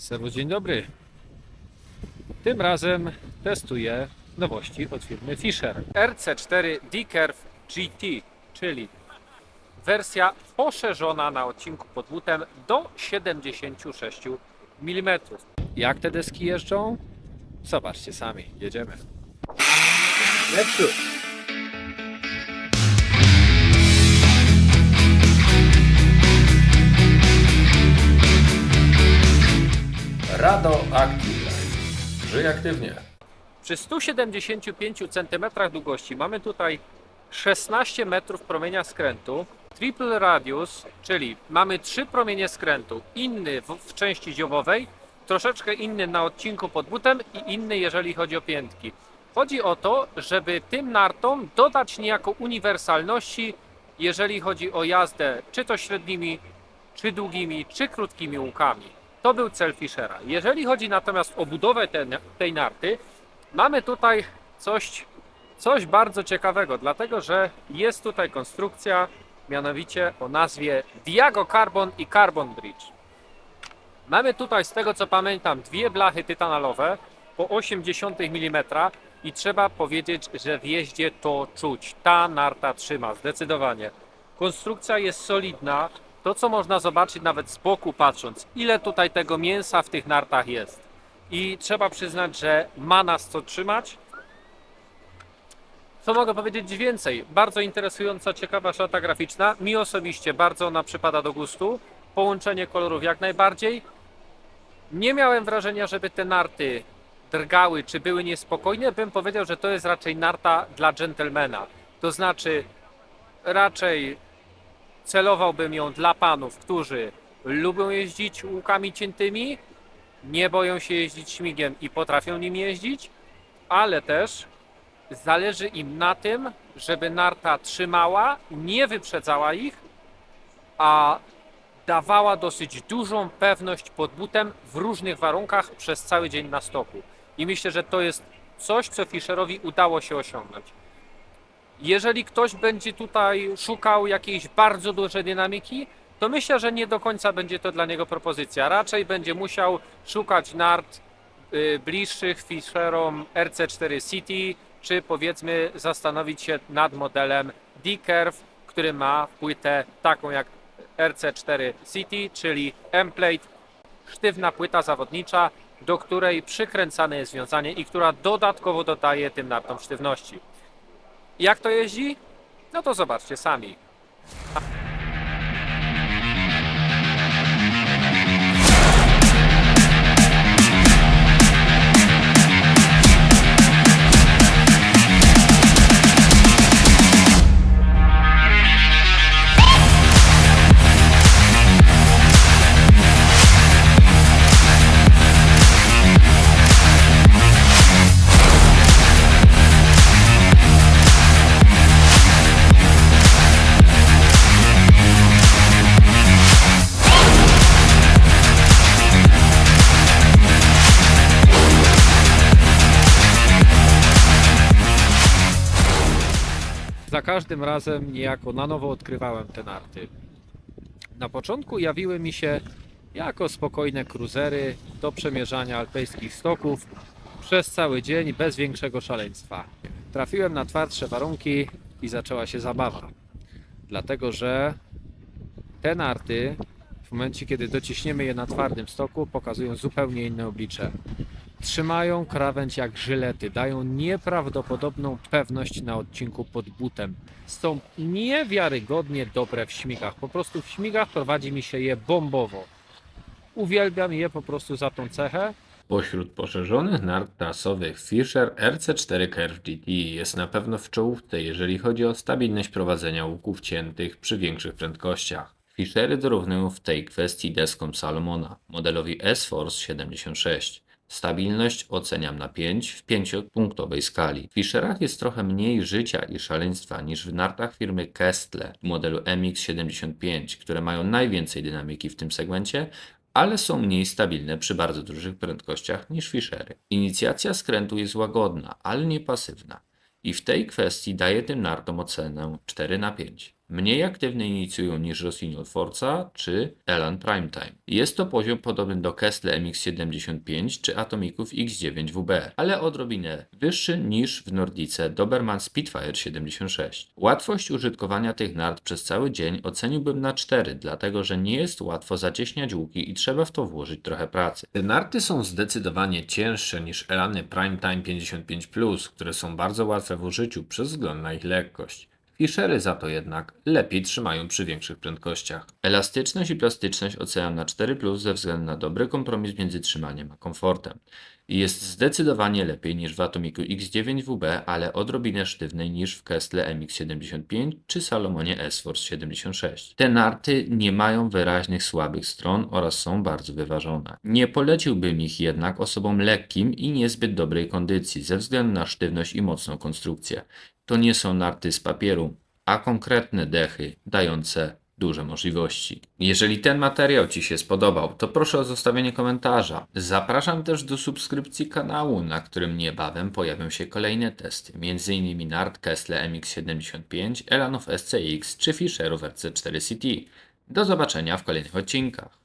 Serwus, dzień dobry. Tym razem testuję nowości od firmy Fisher. RC4 D-Curve GT, czyli wersja poszerzona na odcinku pod butem do 76 mm. Jak te deski jeżdżą? Zobaczcie sami, jedziemy. Lepszy. Rado Active. Żyj aktywnie. Przy 175 cm długości mamy tutaj 16 metrów promienia skrętu, triple radius, czyli mamy trzy promienie skrętu, inny w, w części dziobowej, troszeczkę inny na odcinku pod butem i inny jeżeli chodzi o piętki. Chodzi o to, żeby tym nartom dodać niejako uniwersalności, jeżeli chodzi o jazdę czy to średnimi, czy długimi, czy krótkimi łukami. To był cel Fischera. Jeżeli chodzi natomiast o budowę te, tej narty, mamy tutaj coś, coś bardzo ciekawego, dlatego że jest tutaj konstrukcja, mianowicie o nazwie Diago Carbon i Carbon Bridge. Mamy tutaj, z tego co pamiętam, dwie blachy tytanalowe po 0,8 mm i trzeba powiedzieć, że w jeździe to czuć. Ta narta trzyma, zdecydowanie. Konstrukcja jest solidna. To, co można zobaczyć nawet z boku patrząc, ile tutaj tego mięsa w tych nartach jest. I trzeba przyznać, że ma nas co trzymać. Co mogę powiedzieć więcej? Bardzo interesująca, ciekawa szata graficzna. Mi osobiście bardzo ona przypada do gustu. Połączenie kolorów jak najbardziej. Nie miałem wrażenia, żeby te narty drgały czy były niespokojne. Bym powiedział, że to jest raczej narta dla dżentelmena. To znaczy, raczej celowałbym ją dla panów, którzy lubią jeździć łukami ciętymi, nie boją się jeździć śmigiem i potrafią nim jeździć, ale też zależy im na tym, żeby narta trzymała, nie wyprzedzała ich, a dawała dosyć dużą pewność pod butem w różnych warunkach przez cały dzień na stoku. I myślę, że to jest coś, co Fischerowi udało się osiągnąć. Jeżeli ktoś będzie tutaj szukał jakiejś bardzo dużej dynamiki, to myślę, że nie do końca będzie to dla niego propozycja. Raczej będzie musiał szukać nart y, bliższych Fischerom RC4 City, czy powiedzmy zastanowić się nad modelem D-Curve, który ma płytę taką jak RC4 City, czyli M-Plate, sztywna płyta zawodnicza, do której przykręcane jest wiązanie i która dodatkowo dodaje tym nartom sztywności. Jak to jeździ? No to zobaczcie sami. Za każdym razem niejako na nowo odkrywałem te narty. Na początku jawiły mi się jako spokojne cruisery do przemierzania alpejskich stoków przez cały dzień bez większego szaleństwa. Trafiłem na twardsze warunki i zaczęła się zabawa. Dlatego, że te narty w momencie, kiedy dociśniemy je na twardym stoku, pokazują zupełnie inne oblicze. Trzymają krawędź jak żylety, dają nieprawdopodobną pewność na odcinku pod butem. Są niewiarygodnie dobre w śmigach. Po prostu w śmigach prowadzi mi się je bombowo. Uwielbiam je po prostu za tą cechę. Pośród poszerzonych nart trasowych Fisher RC4 Curve GT jest na pewno w czołówce, jeżeli chodzi o stabilność prowadzenia łuków ciętych przy większych prędkościach. Fischery dorównują w tej kwestii deskom Salomona, modelowi S-Force 76. Stabilność oceniam na 5 w 5-punktowej skali. W Fischerach jest trochę mniej życia i szaleństwa niż w nartach firmy Kestle modelu MX75, które mają najwięcej dynamiki w tym segmencie, ale są mniej stabilne przy bardzo dużych prędkościach niż Fischery. Inicjacja skrętu jest łagodna, ale nie pasywna. I w tej kwestii daję tym nartom ocenę 4 na 5. mniej aktywny inicjują niż Rossignol Forza czy Elan Primetime. Jest to poziom podobny do Kestle MX-75 czy Atomików X9WB, ale odrobinę wyższy niż w Nordice Doberman Spitfire 76. Łatwość użytkowania tych nart przez cały dzień oceniłbym na 4, dlatego że nie jest łatwo zacieśniać łuki i trzeba w to włożyć trochę pracy. Te narty są zdecydowanie cięższe niż Elany Primetime 55+, które są bardzo łatwe w użyciu przez wzgląd na ich lekkość. Fischery za to jednak lepiej trzymają przy większych prędkościach. Elastyczność i plastyczność oceniam na 4 ze względu na dobry kompromis między trzymaniem a komfortem. I Jest zdecydowanie lepiej niż w Atomiku X9WB, ale odrobinę sztywniej niż w Kestle MX75 czy Salomonie S-Force 76. Te narty nie mają wyraźnych słabych stron oraz są bardzo wyważone. Nie poleciłbym ich jednak osobom lekkim i niezbyt dobrej kondycji ze względu na sztywność i mocną konstrukcję to nie są narty z papieru, a konkretne dechy dające duże możliwości. Jeżeli ten materiał Ci się spodobał, to proszę o zostawienie komentarza. Zapraszam też do subskrypcji kanału, na którym niebawem pojawią się kolejne testy, m.in. nart Kessle MX75, Elanów SCX czy Fisherów RC4 CT. Do zobaczenia w kolejnych odcinkach.